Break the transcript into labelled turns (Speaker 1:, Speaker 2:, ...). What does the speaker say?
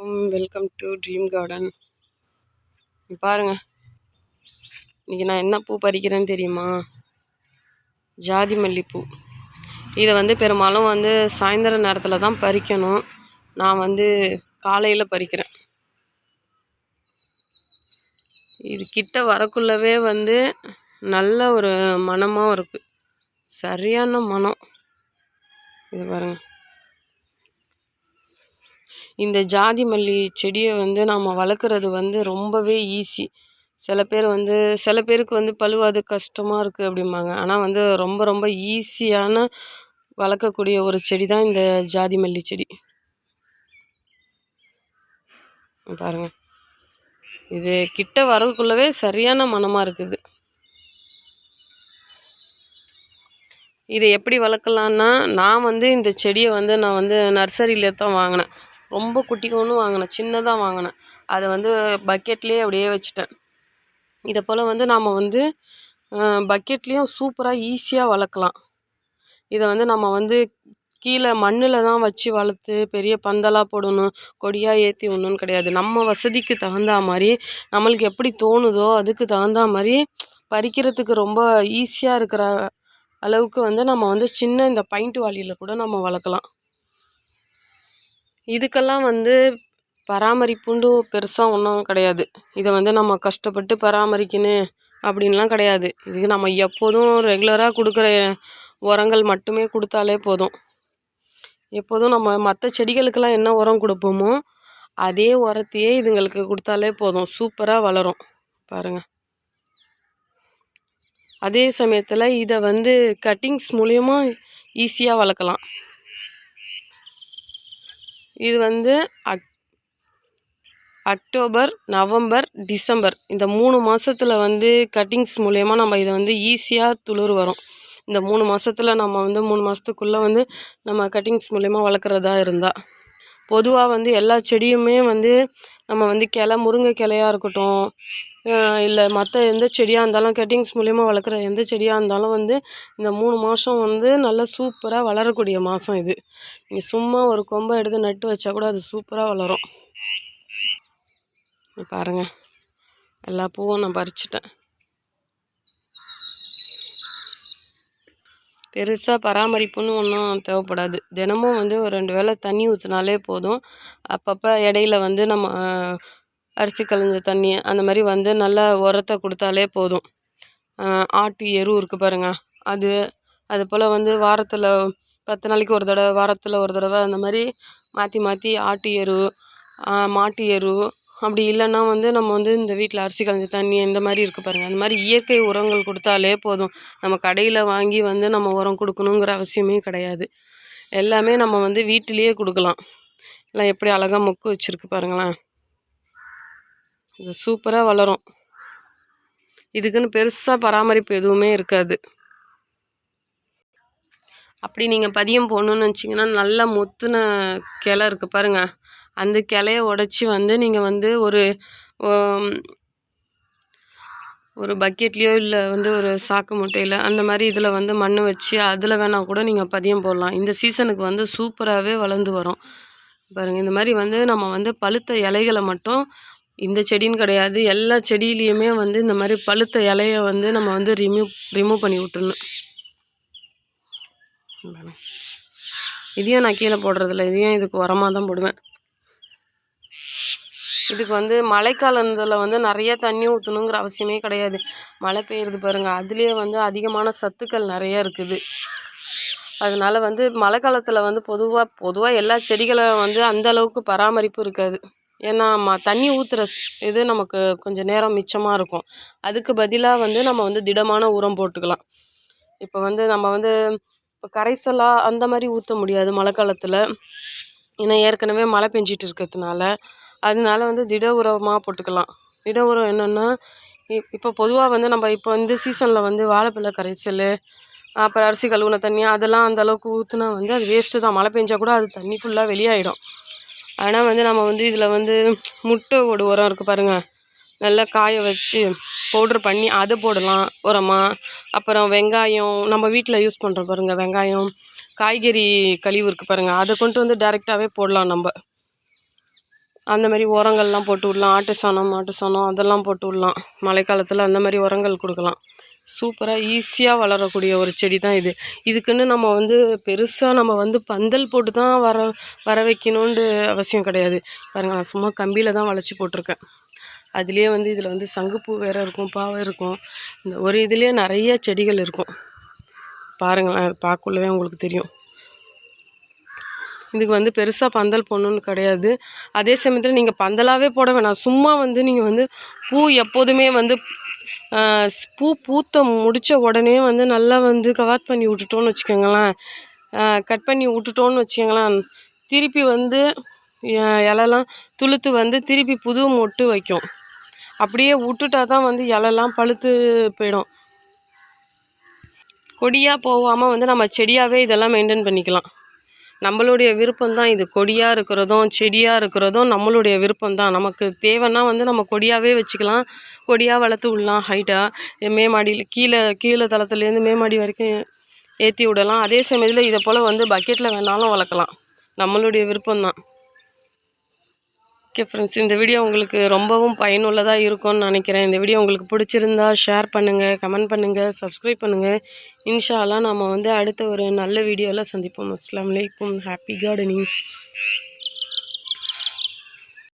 Speaker 1: வணக்கம். Welcome to dream garden பாருங்கள் இன்றைக்கி நான் என்ன பூ பறிக்கிறேன்னு தெரியுமா? ஜாதி மல்லிப்பூ. இதை வந்து பெரும்பாலும் வந்து சாயந்தர நேரத்தில் தான் பறிக்கணும். நான் வந்து காலையில் பறிக்கிறேன். இது கிட்ட வரக்குள்ளவே வந்து நல்ல ஒரு மனமாகவும் இருக்குது சரியான மனம். இது பாருங்கள் இந்த ஜாதி மல்லி செடியை வந்து நாம் வளர்க்குறது வந்து ரொம்பவே ஈஸி சில பேர் வந்து சில பேருக்கு வந்து பழுவாது கஷ்டமாக இருக்குது அப்படிம்பாங்க. ஆனால் வந்து ரொம்ப ரொம்ப ஈஸியான வளர்க்கக்கூடிய ஒரு செடி தான் இந்த ஜாதி மல்லி செடி. பாருங்கள் இது கிட்ட வரவுக்குள்ளவே சரியான மனமாக இருக்குது. இதை எப்படி வளர்க்கலான்னா நான் வந்து இந்த செடியை வந்து நான் வந்து நர்சரியில் தான் வாங்கினேன். ரொம்ப குட்டிக்கொன்று வாங்கினேன். சின்னதாக வாங்கினேன். அதை வந்து பக்கெட்லேயே அப்படியே வச்சுட்டேன். இதை போல் வந்து நாம் வந்து பக்கெட்லேயும் சூப்பராக ஈஸியாக வளர்க்கலாம். இதை வந்து நம்ம வந்து கீழே மண்ணில் தான் வச்சு வளர்த்து பெரிய பந்தலாக போடணும் கொடியாக ஏற்றி ஒன்றும் கிடையாது. நம்ம வசதிக்கு தகுந்த மாதிரி நம்மளுக்கு எப்படி தோணுதோ அதுக்கு தகுந்த மாதிரி பறிக்கிறதுக்கு ரொம்ப ஈஸியாக இருக்கிற அளவுக்கு வந்து நம்ம வந்து சின்ன இந்த பைண்ட் வாளியில் கூட நம்ம வளர்க்கலாம். இதுக்கெல்லாம் வந்து பராமரிப்புண்டு பெருசாக ஒன்றும் கிடையாது. இதை வந்து நம்ம கஷ்டப்பட்டு பராமரிக்கணும் அப்படின்லாம் கிடையாது. இதுக்கு நம்ம எப்போதும் ரெகுலராக கொடுக்குற உரங்கள் மட்டுமே கொடுத்தாலே போதும். எப்போதும் நம்ம மற்ற செடிகளுக்கெல்லாம் என்ன உரம் கொடுப்போமோ அதே உரத்தையே இதுங்களுக்கு கொடுத்தாலே போதும். சூப்பராக வளரும். பாருங்கள் அதே சமயத்தில் இதை வந்து கட்டிங்ஸ் மூலியமாக ஈஸியாக வளர்க்கலாம். இது வந்து அக் அக்டோபர் நவம்பர் டிசம்பர். இந்த மூணு மாதத்துல வந்து கட்டிங்ஸ் மூலயமா நம்ம இதை வந்து ஈஸியாக துளிர் வரும். இந்த மூணு மாதத்துல நம்ம வந்து மூணு மாதத்துக்குள்ளே வந்து நம்ம கட்டிங்ஸ் மூலயமா வளர்க்குறதா இருந்தால் பொதுவாக வந்து எல்லா செடியுமே வந்து நம்ம வந்து கிளை முருங்கை கிளையாக இருக்கட்டும் இல்லை மற்ற எந்த செடியாக இருந்தாலும் கட்டிங்ஸ் மூலிமா வளர்க்குற எந்த செடியாக இருந்தாலும் வந்து இந்த மூணு மாதம் வந்து நல்லா சூப்பராக வளரக்கூடிய மாதம் இது. நீங்கள் சும்மா ஒரு கொம்பை எடுத்து நட்டு வச்சா கூட அது சூப்பராக வளரும். பாருங்கள் எல்லா பூவும் நான் பறிச்சிட்டேன். பெருசாக பராமரிப்புன்னு ஒன்றும் தேவைப்படாது. தினமும் வந்து ஒரு ரெண்டு வேளை தண்ணி ஊற்றினாலே போதும். அப்பப்போ இடையில வந்து நம்ம அரிசி களைஞ்ச தண்ணி அந்த மாதிரி வந்து நல்லா உரத்தை கொடுத்தாலே போதும். ஆட்டு எரு இருக்குது பாருங்கள் அது அது போல் வந்து வாரத்தில் பத்து நாளைக்கு ஒரு தடவை வாரத்தில் ஒரு தடவை அந்த மாதிரி மாற்றி மாற்றி ஆட்டு எரு மாட்டு எரு அப்படி இல்லைன்னா வந்து நம்ம வந்து இந்த வீட்டில் அரிசி களைஞ்ச தண்ணி இந்த மாதிரி இருக்குது பாருங்கள் அந்த மாதிரி இயற்கை உரங்கள் கொடுத்தாலே போதும். நம்ம கடையில் வாங்கி வந்து நம்ம உரம் கொடுக்கணுங்கிற அவசியமே கிடையாது. எல்லாமே நம்ம வந்து வீட்டிலையே கொடுக்கலாம். எல்லாம் எப்படி அழகாக மொக்கு வச்சுருக்கு பாருங்களேன். இது சூப்பராக வளரும். இதுக்குன்னு பெருசாக பராமரிப்பு எதுவுமே இருக்காது. அப்படி நீங்கள் பதியம் போடணுன்னு நினச்சிங்கன்னா நல்லா முத்துன கிளை இருக்குது பாருங்கள் அந்த கிளைய உடச்சி வந்து நீங்கள் வந்து ஒரு ஒரு பக்கெட்லேயோ இல்லை வந்து ஒரு சாக்கு முட்டையில் அந்த மாதிரி இதில் வந்து மண் வச்சு அதில் வேணால் கூட நீங்கள் பதியம் போடலாம். இந்த சீசனுக்கு வந்து சூப்பராகவே வளர்ந்து வரும். பாருங்கள் இந்த மாதிரி வந்து நம்ம வந்து பழுத்த இலைகளை மட்டும் இந்த செடின்னு கிடையாது எல்லா செடியிலையுமே வந்து இந்த மாதிரி பழுத்த இலையை வந்து நம்ம வந்து ரிமூவ் ரிமூவ் பண்ணி விட்டுருணும் இதையும் நான் கீழே போடுறதில்ல. இதையும் இதுக்கு உரமாக தான் போடுவேன். இதுக்கு வந்து மழைக்காலத்தில் வந்து நிறைய தண்ணி ஊற்றணுங்கிற அவசியமே கிடையாது. மழை பெய்யுறது பாருங்கள் அதுலேயே வந்து அதிகமான சத்துக்கள் நிறைய இருக்குது. அதனால் வந்து மழை காலத்தில் வந்து பொதுவாக பொதுவாக எல்லா செடிகளும் வந்து அந்த அளவுக்கு பராமரிப்பு இருக்காது. ஏன்னா ம தண்ணி ஊற்றுற இது நமக்கு கொஞ்சம் நேரம் மிச்சமாக இருக்கும். அதுக்கு பதிலாக வந்து நம்ம வந்து திடமான உரம் போட்டுக்கலாம். இப்போ வந்து நம்ம வந்து இப்போ கரைசலாக அந்த மாதிரி ஊற்ற முடியாது மழை காலத்தில் ஏன்னா ஏற்கனவே மழை பெஞ்சிட்டு இருக்கிறதுனால அதனால வந்து திட உரமாக போட்டுக்கலாம். திட உரம் என்னென்னா இப்போ பொதுவாக வந்து நம்ம இப்போ இந்த சீசனில் வந்து வாழைப்பழ கரைசல் அப்புறம் அரிசி கழுவுன தண்ணி அதெல்லாம் அந்தளவுக்கு ஊற்றுனா வந்து அது வேஸ்ட்டு தான். மழை பெஞ்சால் கூட அது தண்ணி ஃபுல்லாக வெளியாகிடும் ஆனால் வந்து நம்ம வந்து இதில் வந்து முட்டை ஓடு உரம் இருக்குது பாருங்கள் நல்லா காய வச்சு பவுட்ரு பண்ணி அதை போடலாம் உரமாக அப்புறம் வெங்காயம் நம்ம வீட்டில் யூஸ் பண்ணுறோம் பாருங்கள் வெங்காயம் காய்கறி கழிவு இருக்குது பாருங்கள் அதை கொண்டு வந்து டேரெக்டாகவே போடலாம் நம்ம. அந்த மாதிரி உரங்கள்லாம் போட்டு விடலாம். ஆட்டு சாணம் மாட்டு சாணம் அதெல்லாம் போட்டு விடலாம். மழைக்காலத்தில் அந்த மாதிரி உரங்கள் கொடுக்கலாம். சூப்பராக ஈஸியாக வளரக்கூடிய ஒரு செடி தான் இது. இதுக்குன்னு நம்ம வந்து பெருசாக நம்ம வந்து பந்தல் போட்டு தான் வர வர வைக்கணுன்ட்டு அவசியம் கிடையாது. பாருங்கள் நான் சும்மா கம்பியில் தான் வளைச்சி போட்டிருக்கேன். அதுலேயே வந்து இதில் வந்து சங்குப்பூ வேறு இருக்கும் பாவை இருக்கும். இந்த ஒரு இதுலேயே நிறைய செடிகள் இருக்கும். பாருங்களேன் பார்க்கக்குள்ளவே உங்களுக்கு தெரியும். இதுக்கு வந்து பெருசாக பந்தல் போடணுன்னு கிடையாது. அதே சமயத்தில் நீங்கள் பந்தலாகவே போட வேணாம். சும்மா வந்து நீங்கள் வந்து பூ எப்போதுமே வந்து பூ பூத்த முடித்த உடனே வந்து நல்லா வந்து கவாத் பண்ணி விட்டுட்டோன்னு வச்சுக்கோங்களேன். கட் பண்ணி விட்டுட்டோன்னு வச்சுக்கோங்களேன். திருப்பி வந்து அஹ், இலைலாம் துளுத்து வந்து திருப்பி புது மொட்டு வைக்கும். அப்படியே விட்டுட்டா தான் வந்து இலைலாம் பழுத்து போயிடும். கொடியாக போகாமல் வந்து நம்ம செடியாகவே இதெல்லாம் மெயின்டைன் பண்ணிக்கலாம். நம்மளுடைய விருப்பம் தான் இது. கொடியாக இருக்கிறதும் செடியாக இருக்கிறதும் நம்மளுடைய விருப்பம் தான் நமக்கு தேவைன்னா வந்து நம்ம கொடியாகவே வச்சுக்கலாம். கொடியாக வளர்த்து விடலாம் ஹைட்டாக மே மாடியில் கீழே கீழே தளத்துலேருந்து மே மாடி வரைக்கும் ஏற்றி விடலாம். அதே சமயத்தில் இதை போல் வந்து பக்கெட்டில் வேணாலும் வளர்க்கலாம். நம்மளுடைய விருப்பம் தான் ஓகே ஃப்ரெண்ட்ஸ் இந்த வீடியோ உங்களுக்கு ரொம்பவும் பயனுள்ளதாக இருக்கும்னு நினைக்கிறேன். இந்த வீடியோ உங்களுக்கு பிடிச்சிருந்தா ஷேர் பண்ணுங்கள் கமெண்ட் பண்ணுங்கள் சப்ஸ்கிரைப் பண்ணுங்கள் இன்ஷாலாம் நம்ம வந்து அடுத்த ஒரு நல்ல வீடியோவில் சந்திப்போம். அஸ்லாம் வலைக்கும் ஹாப்பி கார்டனிங்